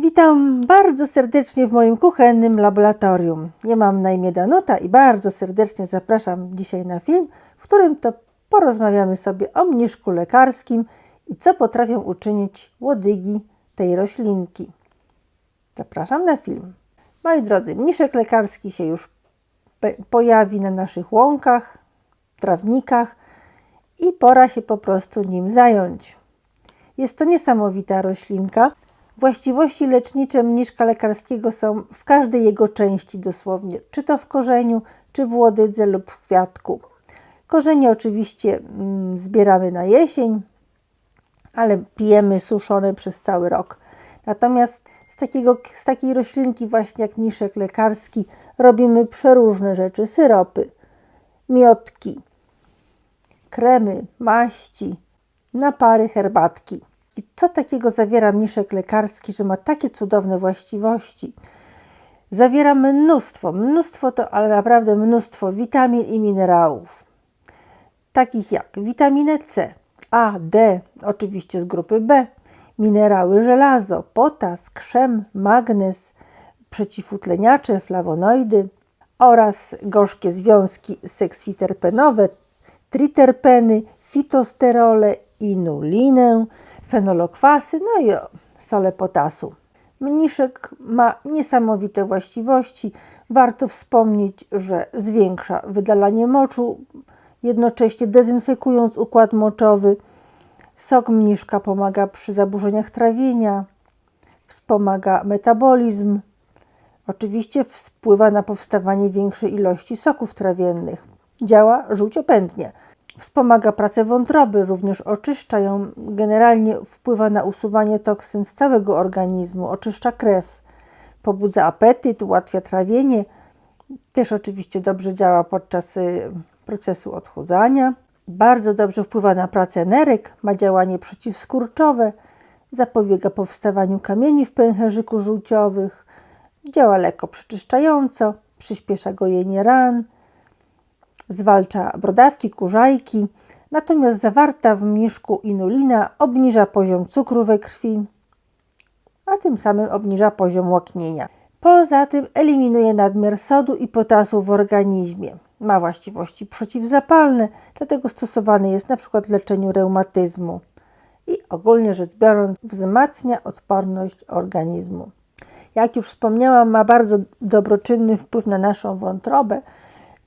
Witam bardzo serdecznie w moim kuchennym laboratorium. Ja mam na imię Danuta i bardzo serdecznie zapraszam dzisiaj na film, w którym to porozmawiamy sobie o mniszku lekarskim i co potrafią uczynić łodygi tej roślinki. Zapraszam na film. Moi drodzy, mniszek lekarski się już pojawi na naszych łąkach, trawnikach i pora się po prostu nim zająć. Jest to niesamowita roślinka. Właściwości lecznicze mniszka lekarskiego są w każdej jego części dosłownie, czy to w korzeniu, czy w łodydze lub w kwiatku. Korzenie oczywiście mm, zbieramy na jesień, ale pijemy suszone przez cały rok. Natomiast z, takiego, z takiej roślinki właśnie jak mniszek lekarski robimy przeróżne rzeczy, syropy, miotki, kremy, maści, napary, herbatki. I co takiego zawiera mniszek lekarski, że ma takie cudowne właściwości? Zawiera mnóstwo, mnóstwo to, ale naprawdę mnóstwo witamin i minerałów, takich jak witaminę C, A, D, oczywiście z grupy B, minerały żelazo, potas, krzem, magnez, przeciwutleniacze, flawonoidy oraz gorzkie związki sekswiterpenowe, triterpeny, fitosterole, inulinę, fenolokwasy, no i sole potasu. Mniszek ma niesamowite właściwości. Warto wspomnieć, że zwiększa wydalanie moczu, jednocześnie dezynfekując układ moczowy. Sok mniszka pomaga przy zaburzeniach trawienia, wspomaga metabolizm. Oczywiście wpływa na powstawanie większej ilości soków trawiennych. Działa żółciopędnie. Wspomaga pracę wątroby, również oczyszcza ją, generalnie wpływa na usuwanie toksyn z całego organizmu, oczyszcza krew, pobudza apetyt, ułatwia trawienie. Też oczywiście dobrze działa podczas y, procesu odchudzania. Bardzo dobrze wpływa na pracę nerek, ma działanie przeciwskurczowe, zapobiega powstawaniu kamieni w pęcherzyku żółciowych, działa lekko przeczyszczająco, przyspiesza gojenie ran, zwalcza brodawki, kurzajki, natomiast zawarta w mniszku inulina obniża poziom cukru we krwi, a tym samym obniża poziom łaknienia. Poza tym eliminuje nadmiar sodu i potasu w organizmie. Ma właściwości przeciwzapalne, dlatego stosowany jest przykład w leczeniu reumatyzmu i ogólnie rzecz biorąc wzmacnia odporność organizmu. Jak już wspomniałam, ma bardzo dobroczynny wpływ na naszą wątrobę.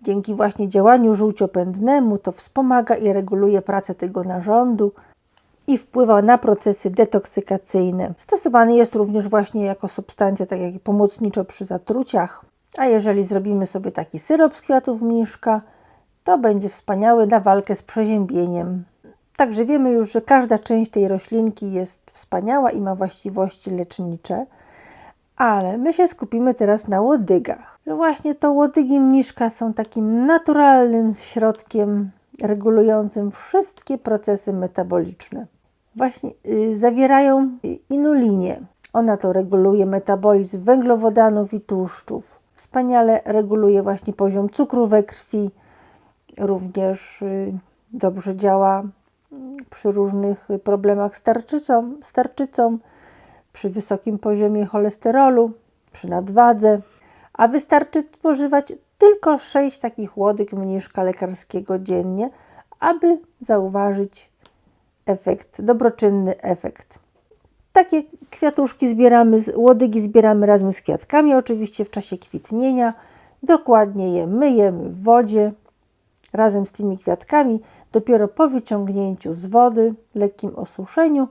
Dzięki właśnie działaniu żółciopędnemu to wspomaga i reguluje pracę tego narządu i wpływa na procesy detoksykacyjne. Stosowany jest również właśnie jako substancja, tak jak pomocniczo przy zatruciach. A jeżeli zrobimy sobie taki syrop z kwiatów mniszka, to będzie wspaniały na walkę z przeziębieniem. Także wiemy już, że każda część tej roślinki jest wspaniała i ma właściwości lecznicze. Ale my się skupimy teraz na łodygach. Że właśnie to łodygi mniszka są takim naturalnym środkiem regulującym wszystkie procesy metaboliczne. Właśnie y, zawierają inulinię. Ona to reguluje metabolizm węglowodanów i tłuszczów. Wspaniale reguluje właśnie poziom cukru we krwi. Również y, dobrze działa y, przy różnych problemach z tarczycą, z tarczycą przy wysokim poziomie cholesterolu, przy nadwadze, a wystarczy spożywać tylko 6 takich łodyg mniszka lekarskiego dziennie, aby zauważyć efekt, dobroczynny efekt. Takie kwiatuszki zbieramy, łodygi zbieramy razem z kwiatkami, oczywiście w czasie kwitnienia. Dokładnie je myjemy w wodzie razem z tymi kwiatkami. Dopiero po wyciągnięciu z wody, lekkim osuszeniu,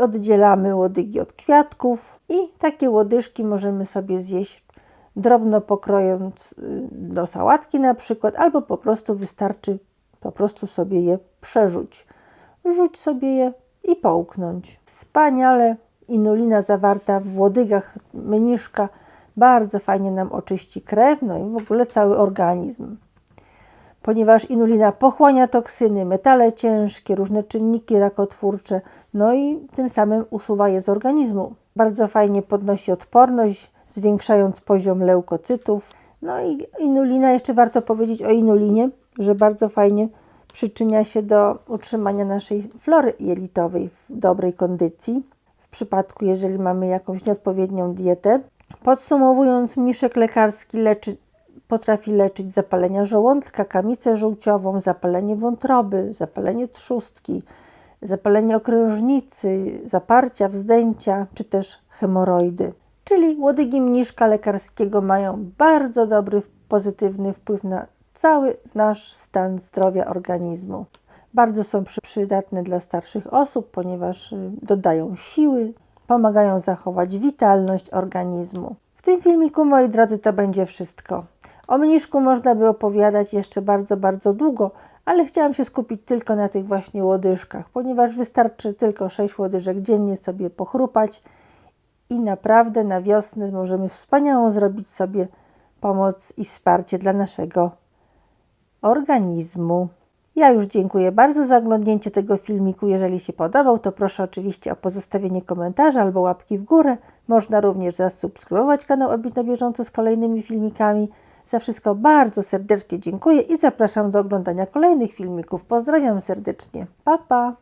oddzielamy łodygi od kwiatków i takie łodyżki możemy sobie zjeść drobno pokrojąc do sałatki na przykład, albo po prostu wystarczy po prostu sobie je przerzuć. Rzuć sobie je i połknąć. Wspaniale inulina zawarta w łodygach mniszka bardzo fajnie nam oczyści krew, no i w ogóle cały organizm ponieważ inulina pochłania toksyny, metale ciężkie, różne czynniki rakotwórcze, no i tym samym usuwa je z organizmu. Bardzo fajnie podnosi odporność, zwiększając poziom leukocytów. No i inulina, jeszcze warto powiedzieć o inulinie, że bardzo fajnie przyczynia się do utrzymania naszej flory jelitowej w dobrej kondycji, przypadku, jeżeli mamy jakąś nieodpowiednią dietę. Podsumowując, mniszek lekarski leczy, potrafi leczyć zapalenia żołądka, kamicę żółciową, zapalenie wątroby, zapalenie trzustki, zapalenie okrężnicy, zaparcia, wzdęcia czy też hemoroidy. Czyli łodygi mniszka lekarskiego mają bardzo dobry, pozytywny wpływ na cały nasz stan zdrowia organizmu. Bardzo są przy- przydatne dla starszych osób, ponieważ y, dodają siły, pomagają zachować witalność organizmu. W tym filmiku, moi drodzy, to będzie wszystko. O mniszku można by opowiadać jeszcze bardzo, bardzo długo, ale chciałam się skupić tylko na tych właśnie łodyżkach, ponieważ wystarczy tylko 6 łodyżek dziennie sobie pochrupać i naprawdę na wiosnę możemy wspaniałą zrobić sobie pomoc i wsparcie dla naszego organizmu. Ja już dziękuję bardzo za oglądnięcie tego filmiku. Jeżeli się podobał, to proszę oczywiście o pozostawienie komentarza albo łapki w górę. Można również zasubskrybować kanał, aby na bieżąco z kolejnymi filmikami. Za wszystko bardzo serdecznie dziękuję i zapraszam do oglądania kolejnych filmików. Pozdrawiam serdecznie. Pa, pa!